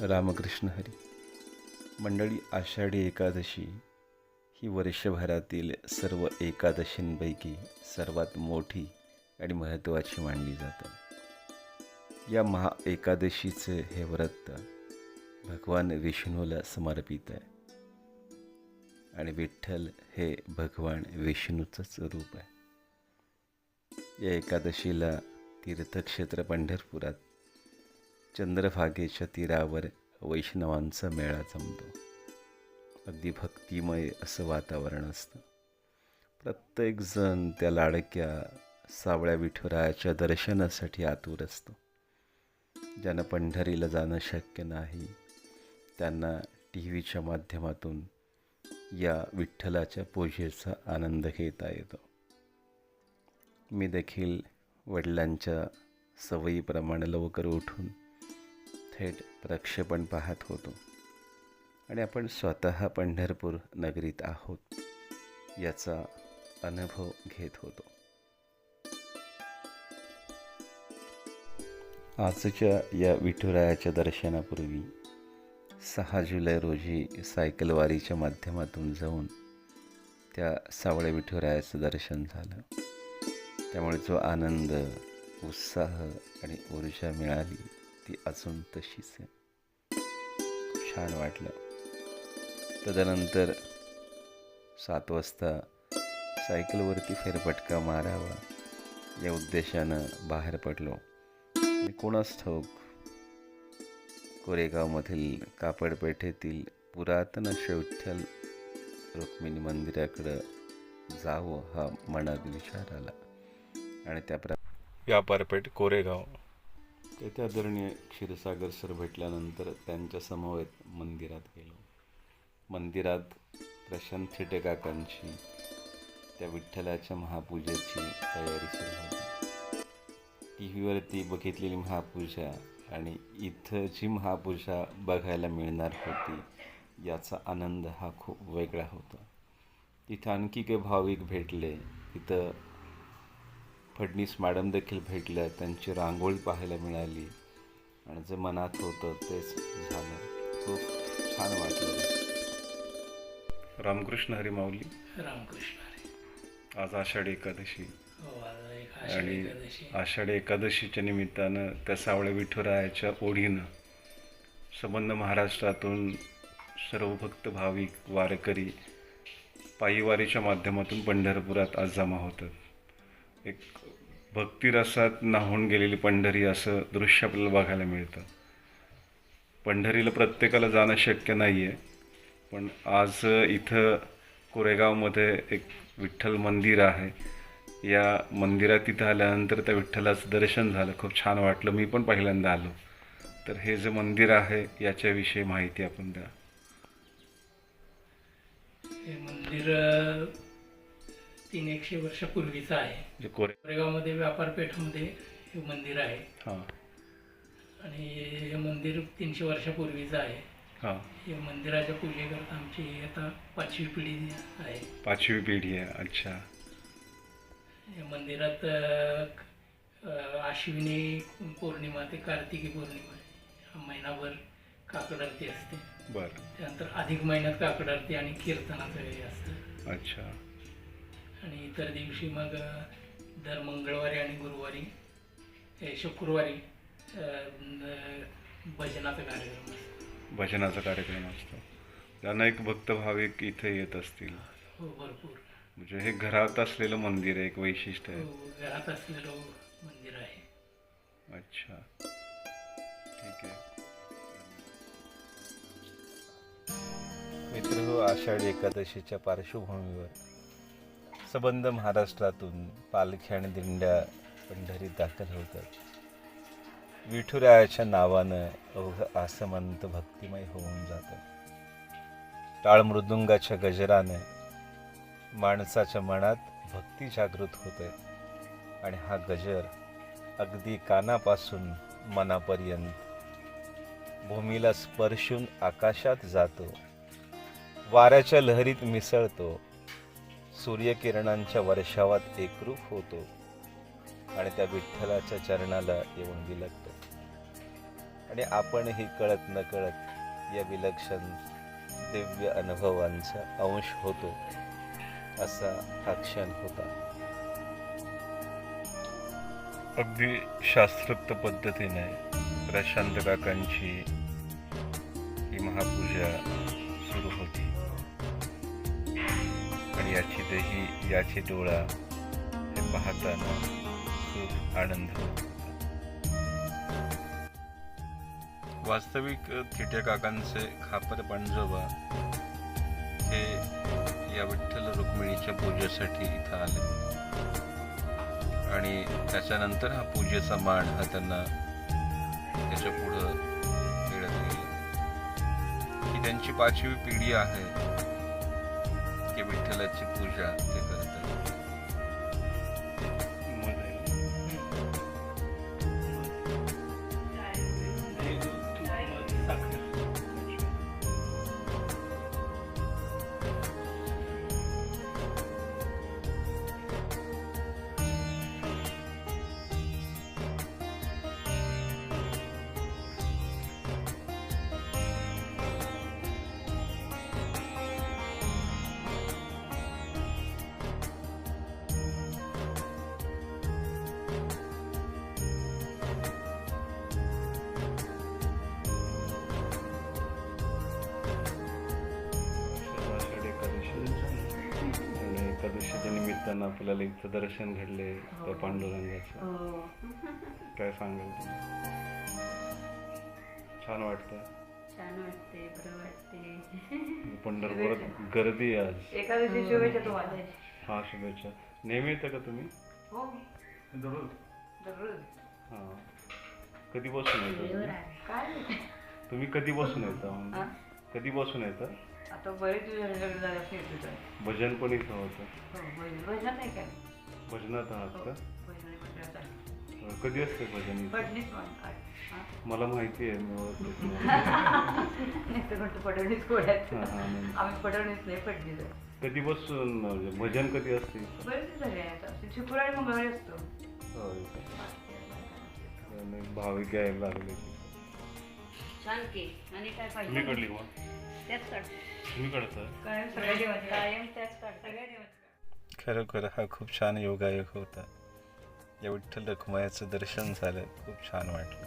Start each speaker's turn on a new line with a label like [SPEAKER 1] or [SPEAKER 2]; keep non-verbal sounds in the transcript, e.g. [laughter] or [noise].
[SPEAKER 1] रामकृष्ण हरी. मंडळी आषाढी एकादशी ही वर्षभरातील सर्व एकादशींपैकी सर्वात मोठी आणि महत्त्वाची मानली जाते. या महा एकादशीचे हे व्रत भगवान विष्णूला समर्पित आहे. आणि विठ्ठल हे भगवान विष्णूचंच रूप आहे. या एकादशीला तीर्थक्षेत्र पंढरपुरात चंद्रभागेच्या तीरावर वैष्णवांचा मेळा जमतो. अगदी भक्तिमय असं वातावरण असतं. प्रत्येकजण त्या लाडक्या सावळ्या विठुरायाच्या दर्शनासाठी आतुर असतो. ज्यांना पंढरीला जाणं शक्य नाही त्यांना टी व्हीच्या माध्यमातून या विठ्ठलाच्या पूजेचा आनंद घेता येतो. मी देखील वडिलांच्या सवयीप्रमाणे लवकर उठून थेट प्रक्षेपण पाहत होतो. आणि आपण स्वतः पंढरपूर नगरीत आहोत याचा अनुभव घेत होतो. आजच्या या विठुरायाच्या दर्शनापूर्वी सहा जुलै रोजी सायकलवारीच्या माध्यमातून जाऊन त्या सावळ्या विठुरायाचं दर्शन झालं. त्यामुळे जो आनंद उत्साह आणि ऊर्जा मिळाली ती अजून तशीच आहे. छान वाटलं. तदनंतर सात वाजता सायकलवरती फेरफटका मारावा या उद्देशानं बाहेर पडलो. आणि कोणास ठाऊक कोरेगावमधील कापडपेठेतील पुरातन अशा रुक्मिणी मंदिराकडं जावं हा मनात विचार आला. आणि त्याप्र व्यापारपेठ कोरेगाव. तेथे आदरणीय क्षीरसागर सर भेटल्यानंतर त्यांच्या समवेत मंदिरात गेलो. मंदिरात प्रशांत थिटे काकांची त्या विठ्ठलाच्या महापूजेची तयारी सुरू होती. टी व्हीवरती बघितलेली महापूजा आणि इथं जी महापूजा बघायला मिळणार होती याचा आनंद हा खूप वेगळा होता. तिथं आणखी काही भाविक भेटले. तिथं फडणीस मॅडम देखील भेटल्या त्यांची रांगोळी पाहायला मिळाली आणि जे मनात होतं तेच झालं. खूप छान वाटलं. रामकृष्ण हरी माऊली.
[SPEAKER 2] रामकृष्ण हरी.
[SPEAKER 1] आज आषाढी एकादशी.
[SPEAKER 2] हो
[SPEAKER 1] आणि आषाढी एकादशीच्या निमित्तानं त्या सावळ्या विठुरायाच्या ओढीनं संबंध महाराष्ट्रातून सर्व भक्त भाविक वारकरी पायीवारीच्या माध्यमातून पंढरपुरात आज जमा होतात. एक भक्तिरसात नाहून गेलेली पंढरी असं दृश्य आपल्याला बघायला मिळतं. पंढरीला प्रत्येकाला जाणं शक्य नाही आहे पण आज इथं कोरेगावमध्ये एक विठ्ठल मंदिर आहे. या मंदिरात तिथं आल्यानंतर त्या विठ्ठलाचं दर्शन झालं. खूप छान वाटलं. मी पण पहिल्यांदा आलो. तर हे जे मंदिर आहे याच्याविषयी माहिती आपण द्या.
[SPEAKER 2] हे मंदिर तीन एकशे वर्षापूर्वीचं आहे.
[SPEAKER 1] कोरे
[SPEAKER 2] कोरेगावमध्ये व्यापारपेठमध्ये हे मंदिर आहे.
[SPEAKER 1] हां.
[SPEAKER 2] आणि हे मंदिर तीनशे वर्षापूर्वीचं आहे.
[SPEAKER 1] हां.
[SPEAKER 2] हे मंदिराच्या पूजेकरता आमची आता पाचवी पिढी आहे.
[SPEAKER 1] पाचवी पिढी आहे. अच्छा.
[SPEAKER 2] या मंदिरात अ, आश्विनी पौर्णिमा ते कार्तिकी पौर्णिमा हा महिनाभर काकड आरती असते.
[SPEAKER 1] बरं.
[SPEAKER 2] त्यानंतर अधिक महिन्यात काकड आरती आणि कीर्तनाचं हे असतं.
[SPEAKER 1] अच्छा.
[SPEAKER 2] आणि इतर दिवशी मग दर मंगळवारी आणि गुरुवारी हे शुक्रवारी भजनाचा कार्यक्रम
[SPEAKER 1] भजनाचा कार्यक्रम असतो. त्यांना एक भक्त भाविक इथे येत असतील.
[SPEAKER 2] हो भरपूर.
[SPEAKER 1] म्हणजे हे घरात असलेलं मंदिर आहे एक वैशिष्ट्य आहे.
[SPEAKER 2] हो, घरात असलेलं मंदिर आहे.
[SPEAKER 1] अच्छा. ठीक आहे. मित्र आषाढी एकादशीच्या पार्श्वभूमीवर सबंध महाराष्ट्रातून पालखी आणि दिंड्या पंढरीत दाखल होतात. विठुरायाच्या नावानं अवघ आसमंत भक्तिमय होऊन जातं. टाळ मृदुंगाच्या गजरानं माणसाच्या मनात भक्ती जागृत होते आणि हा गजर अगदी कानापासून मनापर्यंत भूमीला स्पर्शून आकाशात जातो. वाऱ्याच्या लहरीत मिसळतो. सूर्यकिरणांच्या वर्षावात एकरूप होतो आणि त्या विठ्ठलाच्या चरणाला येऊन विलगतो. आणि आपणही कळत न कळत या विलक्षण दिव्य अनुभवांचा अंश होतो असा हा क्षण होता. अगदी शास्त्रोक्त पद्धतीने प्रशांत काकांची ही महापूजा सुरू होती. याची दही याची डोळा हे पाहताना खूप आनंद वास्तविक थिटे काकांचे खापर पांजोबा हे या विठ्ठल रुक्मिणीच्या पूजेसाठी इथं आले. आणि त्याच्यानंतर हा पूजेचा मान हा त्यांना त्याच्या पुढं मिळत गेला ही त्यांची पाचवी पिढी आहे. विठ्ठलाची पूजा ते करतात. एकादशीच्या निमित्तानं आपल्याला इथं दर्शन घडले त्या पांडुरंगाचं.
[SPEAKER 3] हो.
[SPEAKER 1] काय सांगाल तुम्ही? छान वाटतं
[SPEAKER 3] छान वाटते बरं वाटते
[SPEAKER 1] पंढरपुरात गर्दी आहे आज
[SPEAKER 3] एकादशी शुभेच्छा तुम्हाला.
[SPEAKER 1] हा शुभेच्छा. नेहमी येतं का तुम्ही?
[SPEAKER 3] हो.
[SPEAKER 1] दररोज.
[SPEAKER 3] दररोज.
[SPEAKER 1] हां. कधीपासून येतं तुम्ही?
[SPEAKER 3] काय.
[SPEAKER 1] तुम्ही कधीपासून येता?
[SPEAKER 3] हा?
[SPEAKER 1] कधीपासून येतं
[SPEAKER 3] आता बरेच दिवस लग्न
[SPEAKER 1] भजन पण इथं होतं
[SPEAKER 3] हो भजन नाही काय
[SPEAKER 1] भजनात आहात
[SPEAKER 3] हो
[SPEAKER 1] का
[SPEAKER 3] भजन आहे.
[SPEAKER 1] कधी असते भजन इथं?
[SPEAKER 3] फडणीस म्हण काय? हा?
[SPEAKER 1] मला माहिती आहे मी ओळखते [laughs] तुम्हाला.
[SPEAKER 3] नाही तर म्हणतो फडणीस कोड्यात
[SPEAKER 1] हा, हा, नाही.
[SPEAKER 3] आम्ही फडणीस नाही फडणीस आहे.
[SPEAKER 1] कधीपासून म्हणजे भजन कधी असते इथं?
[SPEAKER 3] बरेच दिवस झाले आता शुक्रवार मंगळवारी असतो
[SPEAKER 1] होय का? आणि भाविक यायला लागले
[SPEAKER 3] छान की आणि काय
[SPEAKER 1] तुम्ही कडली मग?
[SPEAKER 3] त्याच काढ.
[SPEAKER 1] तुम्ही कडता
[SPEAKER 3] कायम सगळ्या देवाचे. कायम त्याच काढ सगळ्या देवाचे.
[SPEAKER 1] खरोखर हा खूप छान योगायोग होता. या विठ्ठल रखुमायाचं दर्शन झालं खूप छान वाटलं.